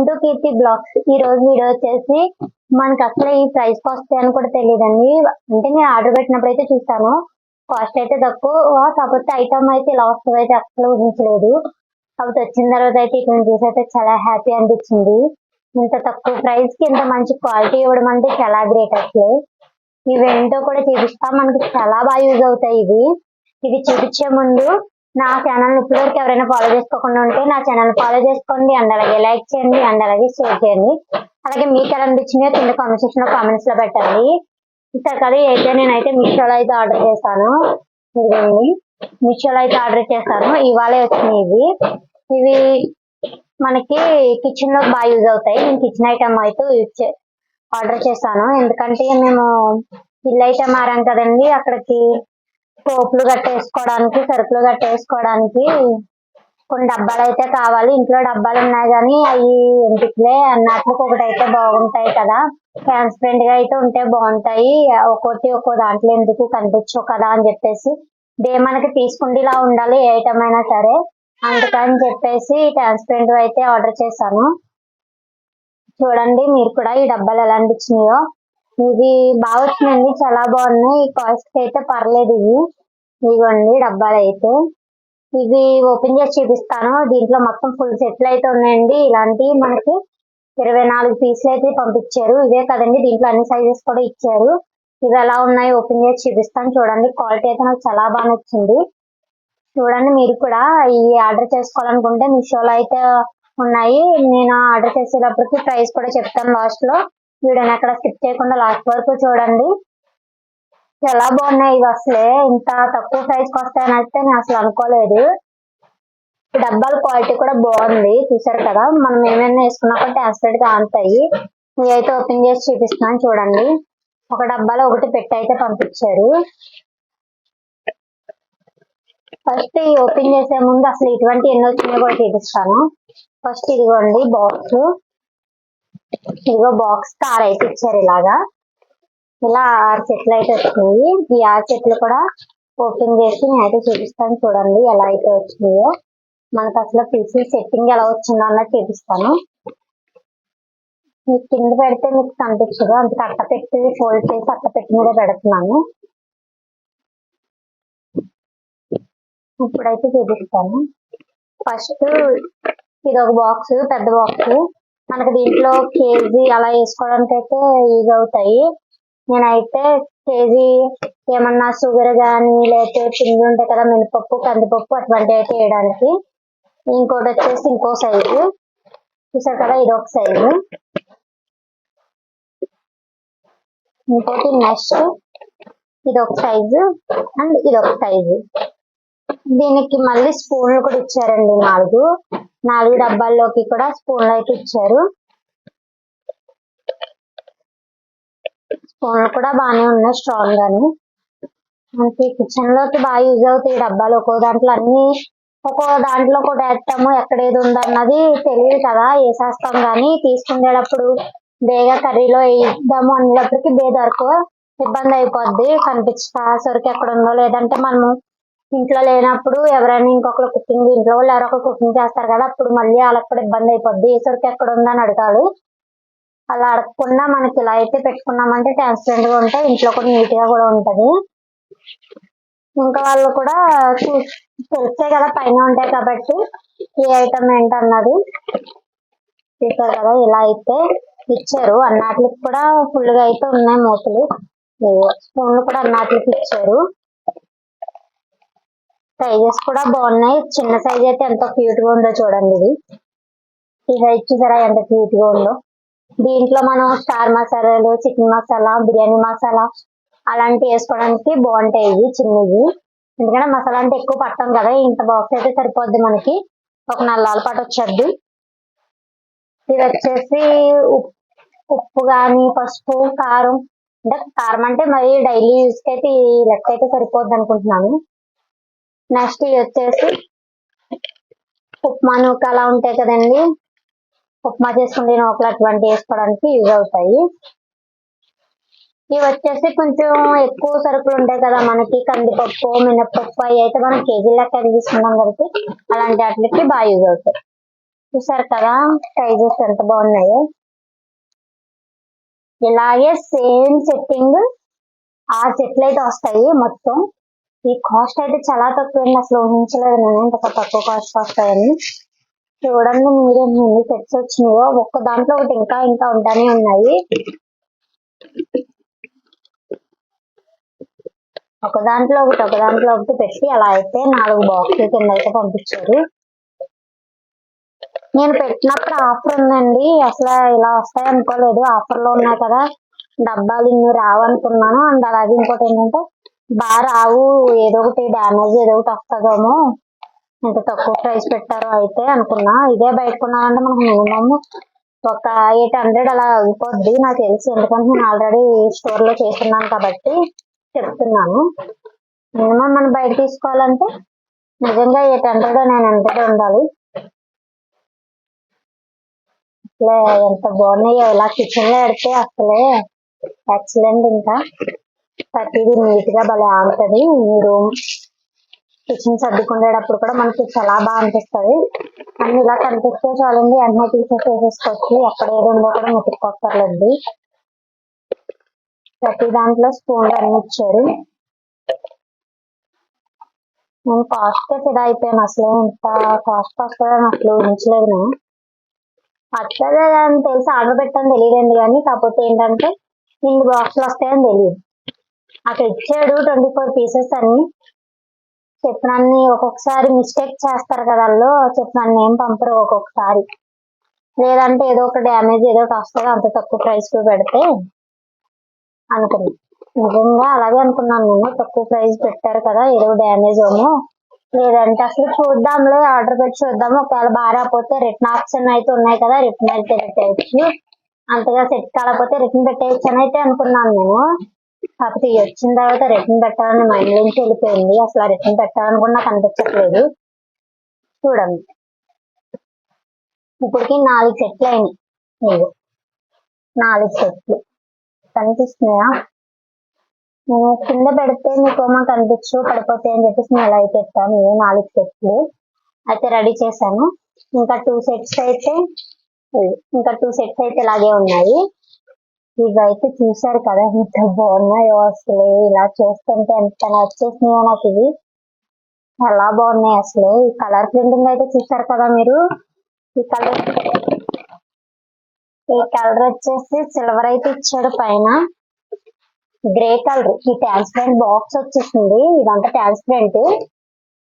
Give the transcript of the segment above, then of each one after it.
Welcome to Keerthi blogs ఈ రోజు video వచ్చేసి మనకి అసలు ఈ ప్రైస్ కాస్ట్ అని కూడా తెలియదండి. అంటే నేను ఆర్డర్ పెట్టినప్పుడు అయితే చూస్తాను కాస్ట్ అయితే తక్కువ. కాకపోతే ఐటమ్ అయితే ఇలా వస్తుంది అయితే అసలు ఊహించలేదు. కాబట్టి వచ్చిన తర్వాత అయితే ఇక్కడ చూసి అయితే చాలా హ్యాపీ అనిపించింది. ఇంత తక్కువ ప్రైస్కి ఇంత మంచి క్వాలిటీ ఇవ్వడం అంటే చాలా గ్రేట్ అసలు. ఇవేంటో కూడా చూపిస్తా. మనకి చాలా బాగా యూజ్ అవుతాయి ఇవి. ఇది చూపించే ముందు నా ఛానల్ ఇప్పటివరకు ఎవరైనా ఫాలో చేసుకోకుండా ఉంటే నా ఛానల్ ఫాలో చేసుకోండి అండ్ అలాగే లైక్ చేయండి అండ్ అలాగే షేర్ చేయండి. అలాగే మీకు ఎలా అనిపించినాయో కింద కామెంట్ సెక్షన్లో కామెంట్స్లో పెట్టండి. ఇక్కడ కదా అయితే నేనైతే మీషోలో అయితే ఆర్డర్ చేశాను ఇదిగోండి. మీషోలో అయితే ఆర్డర్ చేశాను ఇవాళే వచ్చినాయి ఇవి. ఇవి మనకి కిచెన్లో బాగా యూజ్ అవుతాయి. నేను కిచెన్ ఐటమ్ అయితే యూజ్ చే ఆర్డర్ చేశాను. ఎందుకంటే మేము ఇల్లు అయితే మారాం కదండి అక్కడికి పోపులు కట్టేసుకోవడానికి సరుకులు కట్టేసుకోవడానికి కొన్ని డబ్బాలు అయితే కావాలి. ఇంట్లో డబ్బాలు ఉన్నాయి కానీ అవి ఎందుకులే? అన్నట్లు ఒకటి అయితే బాగుంటాయి కదా. ట్రాన్స్పరెంట్గా అయితే ఉంటే బాగుంటాయి. ఒక్కోటి ఒక్కో దాంట్లో ఎందుకు కనిపించవు కదా అని చెప్పేసి. దే మనకి తీసుకుండేలా ఉండాలి ఏ ఐటమ్ అయినా సరే. అందుకని చెప్పేసి ట్రాన్స్పరెంట్ అయితే ఆర్డర్ చేశాను. చూడండి మీరు కూడా ఈ డబ్బాలు ఎలా అనిపించినాయో ఇవి బాగా వచ్చినాయండి చాలా బాగున్నాయి. ఈ కాస్ట్ అయితే పర్లేదు ఇవి. ఇదిగోండి డబ్బాలు అయితే ఇవి ఓపెన్ చేసి చూపిస్తాను. దీంట్లో మొత్తం ఫుల్ సెట్లు అయితే ఉన్నాయండి. ఇలాంటివి మనకి ఇరవై నాలుగు పీసులు అయితే పంపించారు. ఇవే కదండి దీంట్లో అన్ని సైజెస్ కూడా ఇచ్చారు. ఇవి ఎలా ఉన్నాయి ఓపెన్ చేసి చూపిస్తాను. చూడండి క్వాలిటీ అయితే నాకు చాలా బాగా నచ్చింది. చూడండి మీరు కూడా ఈ ఆర్డర్ చేసుకోవాలనుకుంటే మీషోలో అయితే ఉన్నాయి. నేను ఆర్డర్ చేసేటప్పటికి ప్రైస్ కూడా చెప్తాను లాస్ట్లో వీడియోని అక్కడ స్కిప్ చేయకుండా లాస్ట్ వరకు చూడండి. చాలా బాగున్నాయి ఇవి అసలే? ఇంత తక్కువ ప్రైస్కి వస్తాయని అయితే నేను అసలు అనుకోలేదు. డబ్బాల క్వాలిటీ కూడా బాగుంది చూసారు కదా? మనం ఏమైనా వేసుకున్నప్పుడు కూడా గా అంతాయి ఇవి అయితే ఓపెన్ చేసి చూపిస్తున్నాను చూడండి. ఒక డబ్బాలో ఒకటి పెట్టి అయితే పంపించారు. ఫస్ట్ ఈ ఓపెన్ చేసే ముందు అసలు ఇటువంటి ఎన్ని వచ్చినాయో కూడా చూపిస్తాను. ఫస్ట్ ఇదిగోండి బాక్స్ ఇదిగో బాక్స్ కార్ అయితే ఇచ్చారు ఇలాగా. ఇలా ఆరు చెట్లు అయితే వచ్చినాయి ఈ ఆరు చెట్లు కూడా ఓపెన్ చేసి నేనైతే చూపిస్తాను. చూడండి ఎలా అయితే వచ్చినాయో. మనకు అసలు పీసీ సెట్టింగ్ ఎలా వచ్చిందో అన్నది చూపిస్తాను. మీకు కింద పెడితే మీకు కనిపించదు. అందుకే అట్ట పెట్టి ఫోల్డ్ చేసి అట్ట పెట్టి మీద పెడుతున్నాను. ఇప్పుడైతే చూపిస్తాను. ఫస్ట్ ఇది ఒక బాక్స్ పెద్ద బాక్స్ మనకు దీంట్లో కేజీ అలా వేసుకోవడానికి అయితే యూజ్ అవుతాయి. నేనైతే కేజీ ఏమన్నా షుగర్ కానీ లేకపోతే పిండి ఉంటాయి కదా మినపప్పు కందిపప్పు అటువంటివి అయితే వేయడానికి. ఇంకోటి వచ్చేసి ఇంకో సైజు చూసారు కదా ఇది ఒక సైజు ఇంకోటి నెక్స్ట్. ఇది ఒక సైజు అండ్ ఇది ఒక సైజు దీనికి మళ్ళీ స్పూన్లు కూడా ఇచ్చారండి నాలుగు. నాలుగు డబ్బాల్లోకి కూడా స్పూన్లు అయితే ఇచ్చారు. ఫోన్ కూడా బాగానే ఉన్నాయి స్ట్రాంగ్ గాని. మనకి కిచెన్లోకి బాగా యూజ్ అవుతాయి డబ్బాలు. ఒక్కో దాంట్లో అన్ని ఒక్కో దాంట్లో కూడా వేస్తాము ఎక్కడ ఏది ఉందన్నది తెలియదు కదా. వేసేస్తాం కానీ తీసుకునేటప్పుడు బేగా కర్రీలో వేద్దాము అనేటప్పటికి బే దొరకవు ఇబ్బంది అయిపోద్ది. కనిపించక సరికి ఎక్కడ ఉందో లేదంటే మనము ఇంట్లో లేనప్పుడు ఎవరైనా ఇంకొకరు కుకింగ్ ఇంట్లో వాళ్ళు ఎవరో ఒకరు కుకింగ్ చేస్తారు కదా అప్పుడు మళ్ళీ వాళ్ళకి కూడా ఇబ్బంది అయిపోద్ది. ఏ సరికి ఎక్కడ ఉందని అడగాలి. అలా అడగకుండా మనకి ఇలా అయితే పెట్టుకున్నామంటే ట్రాన్స్పరెంట్గా ఉంటాయి. ఇంట్లో కూడా నీట్గా కూడా ఉంటది. ఇంకా వాళ్ళు కూడా తెలిసే కదా పైన ఉంటాయి కాబట్టి ఏ ఐటమ్ ఏంటన్నది. చూసారు కదా ఇలా అయితే ఇచ్చారు. అన్నాట్లకి కూడా ఫుల్గా అయితే ఉన్నాయి మూతలు. స్పూన్లు కూడా అన్నాట్లకి ఇచ్చారు. సైజెస్ కూడా బాగున్నాయి. చిన్న సైజ్ అయితే ఎంత క్యూట్గా ఉందో చూడండి ఇది. ఇది ఇచ్చేసారా ఎంత క్యూట్గా ఉందో? దీంట్లో మనం స్టార్ మసాలాలు చికెన్ మసాలా బిర్యానీ మసాలా అలాంటివి వేసుకోవడానికి బాగుంటాయి ఇవి చిన్నవి. ఎందుకంటే మసాలా అంటే ఎక్కువ పట్టం కదా ఇంత బాక్స్ అయితే సరిపోద్ది మనకి. ఒక నల్లాల పాటు వచ్చేది ఇది వచ్చేసి ఉప్- ఉప్పు కానీ పసుపు కారం. అంటే కారం అంటే మరి డైలీ యూస్కి అయితే ఈ లెక్క అయితే సరిపోద్ది అనుకుంటున్నాను. నెక్స్ట్ ఇది వచ్చేసి ఉప్మా నూక అలా ఉంటాయి కదండి. ఉప్మా చేసుకుంటే నూకలు అటువంటి వేసుకోవడానికి యూజ్ అవుతాయి. ఇవి వచ్చేసి కొంచెం ఎక్కువ సరుకులు ఉంటాయి కదా మనకి కందిపప్పు మినప్పప్పు అవి అయితే మనం కేజీ లెక్క తీసుకున్నాం కాబట్టి అలాంటి వాటికి బాగా యూజ్ అవుతాయి. చూసారు కదా సైజెస్ ఎంత బాగున్నాయో. ఇలాగే సేమ్ సెట్టింగ్ ఆ సెట్లు అయితే వస్తాయి మొత్తం. ఈ కాస్ట్ అయితే చాలా తక్కువ అసలు ఊహించలేదు నేను ఇంత తక్కువ కాస్ట్ వస్తాయని. చూడండి మీరే ఎన్ని సెట్స్ వచ్చినాయో. ఒక్క దాంట్లో ఒకటి ఇంకా ఇంకా ఉంటానే ఉన్నాయి. ఒక దాంట్లో ఒకటి ఒక దాంట్లో ఒకటి పెట్టి అలా అయితే నాలుగు బాక్సులు కింద అయితే పంపించారు. నేను పెట్టినప్పుడు ఆఫర్ ఉందండి. అసలు ఇలా వస్తాయి అనుకోలేదు. ఆఫర్లో ఉన్నాయి కదా. డబ్బాలు ఇన్ని రావు అనుకున్నాను అండ్ అలాగే ఇంకోటి ఏంటంటే బాగా రావు ఏదో ఒకటి డ్యామేజ్ ఏదో ఒకటి వస్తుందేమో. ఇంత తక్కువ ప్రైస్ పెట్టారు అయితే అనుకున్నా. ఇదే బయట కొన్నామంటే మనకు మినిమమ్ ఒక ఎయిట్ హండ్రెడ్ అలా అయిపోద్ది. నాకు తెలుసు. ఎందుకంటే నేను ఆల్రెడీ స్టోర్లో చేస్తున్నాను కాబట్టి చెప్తున్నాను. మినిమం మనం బయట తీసుకోవాలంటే నిజంగా ఎయిట్ హండ్రెడ్ నైన్ హండ్రెడ్ ఉండాలి. అసలే ఎంత బాగున్నాయో. ఇలా కిచెన్లో పెడితే అసలే ఎక్సలెంట్ ఇంకా. ప్రతిదీ నీట్గా భలే ఆడుతుంది రూమ్ కిచెన్ సర్దుకునేటప్పుడు కూడా మనకి చాలా బాగా అనిపిస్తుంది. అన్ని ఇలా కనిపిస్తే చాలండి వెంటనే తీసేసి వేసేసుకోవచ్చు. ఎక్కడ ఏది ఉందో కూడా ముట్టుకోక్కర్లేదు ప్రతి దాంట్లో స్పూన్లు అన్ని ఇచ్చారు. నేను కాస్ట్ ఫిదా అయిపోయాను. అసలు ఇంత కాస్ట్ వస్తుందని అసలు ఊహించలేదు నేను వస్తుంది అని తెలిసి ఆర్డర్ పెట్టాను తెలియదండి కానీ కాకపోతే ఏంటంటే ఇన్ని బాక్స్లు వస్తాయని తెలియదు. అక్కడ ఇచ్చాడు ట్వంటీ ఫోర్ పీసెస్ అని. చెప్పినన్ని ఒక్కొక్కసారి మిస్టేక్ చేస్తారు కదా వాళ్ళు చెప్పినన్ని ఏం పంపరు ఒక్కొక్కసారి. లేదంటే ఏదో ఒక డ్యామేజ్ ఏదో ఒకటి వస్తుంది అంత తక్కువ ప్రైస్కు పెడితే అనుకున్నా. నిజంగా అలాగే అనుకున్నాను నేను తక్కువ ప్రైస్ పెట్టారు కదా ఏదో డ్యామేజ్ ఏమో. లేదంటే అసలు చూద్దాంలే ఆర్డర్ పెట్టి చూద్దాం ఒకవేళ బాగాపోతే రిటర్న్ ఆప్షన్ అయితే ఉన్నాయి కదా రిటర్న్ అయితే పెట్టేయచ్చు. అంతగా సెట్ కాకపోతే రిటర్న్ పెట్టేయచ్చు అని అయితే అనుకున్నాను నేను. కాకపోతే వచ్చిన తర్వాత రిటర్న్ పెట్టాలని మైండ్ నుంచి వెళ్ళిపోయింది. అసలు రిటర్న్ పెట్టాలని కూడా నాకు అనిపించట్లేదు. చూడండి. ఇప్పటికి నాలుగు సెట్లు అయినాయి నీవు. నాలుగు సెట్లు. కనిపిస్తున్నాయా? నేను కింద పెడితే మీకు ఏమో కనిపించు పడిపోతాయి అని చెప్పేసి నేను అలా పెట్టాను. ఇవే నాలుగు సెట్లు. అయితే రెడీ చేశాను. ఇంకా టూ సెట్స్ అయితే ఇంకా టూ సెట్స్ అయితే ఇలాగే ఉన్నాయి. ఇవైతే చూసారు కదా ఎంత బాగున్నాయో అసలు ఇలా చూస్తుంటే ఎంత నచ్చేసినాయో నాకు ఇవి. చాలా బాగున్నాయి అసలు? ఈ కలర్ ప్రింటింగ్ అయితే చూశారు కదా మీరు? ఈ కలర్ ఈ కలర్ వచ్చేసి సిల్వర్ అయితే ఇచ్చాడు పైన. Grey colour. ఈ ట్రాన్స్పరెంట్ బాక్స్ వచ్చేసింది. ఇదంతా ట్రాన్స్పరెంట్.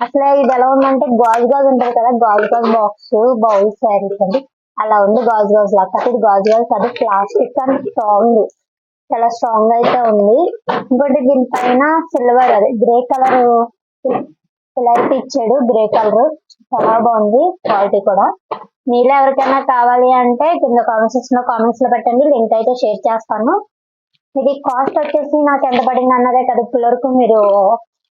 అసలు ఇది ఎలా ఉందంటే గాజు గాజు ఉంటది కదా గాజు గాజు బాక్స్ బౌల్స్ అండి. అలా ఉంది గాజు గాజు లాగా ఇది గాజు గాజు కాదు ప్లాస్టిక్ అండ్ స్ట్రాంగ్ చాలా స్ట్రాంగ్ అయితే ఉంది. ఇంకోటి దీనిపైన సిల్వర్ అది. గ్రే కలర్ లైట్ ఇచ్చాడు. గ్రే కలర్ చాలా బాగుంది క్వాలిటీ కూడా. మీలో ఎవరికైనా కావాలి అంటే కింద కామెంట్స్ సెక్షన్లో కామెంట్స్లో పెట్టండి. లింక్ అయితే షేర్ చేస్తాను. ఇది కాస్ట్ వచ్చేసి నాకు ఎంత పడింది అన్నదే కదా ఇప్పటి వరకు మీరు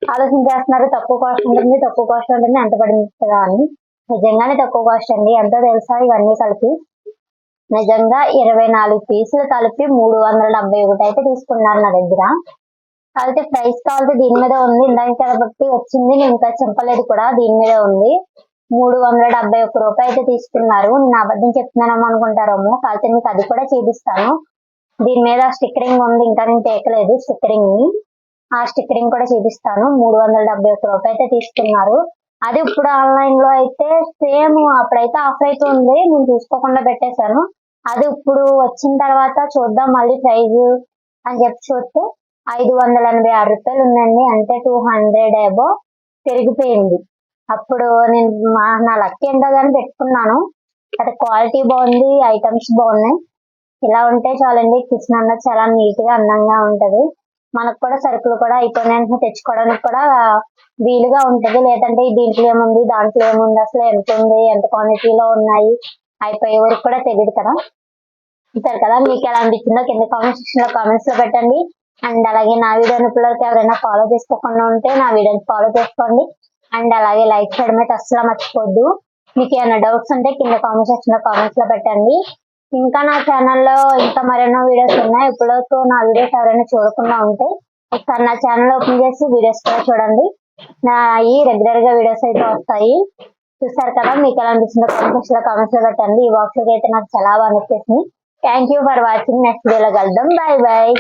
ఆలోచన చేస్తున్నారు. తక్కువ కాస్ట్ ఉంటుంది. తక్కువ కాస్ట్ ఉంటుంది. ఎంత పడింది కదా అని. నిజంగానే తక్కువ కాస్ట్ అండి. ఎంతో తెలుసా ఇవన్నీ కలిపి? నిజంగా ఇరవై నాలుగు పీసులు కలిపి మూడు వందల డెబ్బై ఒకటి అయితే తీసుకున్నారు నా దగ్గర. కాకపోతే ప్రైస్ కావాలంటే దీని మీద ఉంది. ఇందాక కాబట్టి వచ్చింది. నేను ఇంకా చెప్పలేదు కూడా. దీని మీద ఉంది. మూడు వందల డెబ్బై ఒక్క రూపాయి అయితే తీసుకున్నారు. నేను అబద్ధం చెప్తున్నానేమో అనుకుంటారేమో. కాకపోతే మీకు అది కూడా చూపిస్తాను. దీని మీద స్టిక్కరింగ్ ఉంది. ఇంకా నేను తేకలేదు స్టిక్కరింగ్ని ఆ స్టిక్కరింగ్ కూడా చూపిస్తాను. మూడు వందల డెబ్బై ఒక్క రూపాయి అయితే తీసుకున్నారు. అది ఇప్పుడు ఆన్లైన్లో అయితే సేమ్ అప్పుడైతే ఆఫర్ అయితే ఉంది నేను చూసుకోకుండా పెట్టేశాను. అది ఇప్పుడు వచ్చిన తర్వాత చూద్దాం మళ్ళీ ప్రైజ్ అని చెప్పి చూస్తే ఐదు వందల ఎనభై ఆరు రూపాయలు ఉందండి. అంటే టూ హండ్రెడ్ ఏబో పెరిగిపోయింది. అప్పుడు నేను మా- నా లక్ ఏంటో కానీ పెట్టుకున్నాను. అది క్వాలిటీ బాగుంది ఐటమ్స్ బాగున్నాయి. ఇలా ఉంటే చాలండి. కిచెన్ అన్నది చాలా నీట్గా అందంగా ఉంటది. మనకు కూడా సరుకులు కూడా అయిపోయిన తెచ్చుకోవడానికి కూడా వీలుగా ఉంటది. లేదంటే దీంట్లో ఏముంది దాంట్లో ఏముంది అసలు ఎంత ఉంది ఎంత క్వాంటిటీలో ఉన్నాయి అయిపోయే వరకు కూడా తెలియదు కదా. ఇస్తారు కదా మీకు ఎలా అనిపించిందో కింద కామెంట్ సెక్షన్లో కామెంట్స్లో పెట్టండి. అండ్ అలాగే నా వీడియోని పిల్లలకి ఎవరైనా ఫాలో చేసుకోకుండా ఉంటే నా వీడియోని ఫాలో చేసుకోండి. అండ్ అలాగే లైక్ చేయడం అయితే అస్సలు మర్చిపోద్దు. మీకు ఏమైనా డౌట్స్ ఉంటే కింద కామెంట్ సెక్షన్లో కామెంట్స్లో పెట్టండి. ఇంకా నా ఛానల్లో ఇంకా మరెన్నో వీడియోస్ ఉన్నాయి. ఇప్పటివరకు నా వీడియోస్ ఎవరైనా చూడకుండా ఉంటే ఒకసారి నా ఛానల్ ఓపెన్ చేసి వీడియోస్ కూడా చూడండి. నా ఈ రెగ్యులర్గా వీడియోస్ అయితే వస్తాయి. చూసారు కదా మీకు ఎలా అనిపిస్తుందో కామెంట్స్లో కామెంట్స్లో పెట్టండి. ఈ బాక్స్ అయితే నాకు చాలా బాగా నచ్చేసింది. Thank you for watching next వీడియోలో కలుద్దాం. Bye bye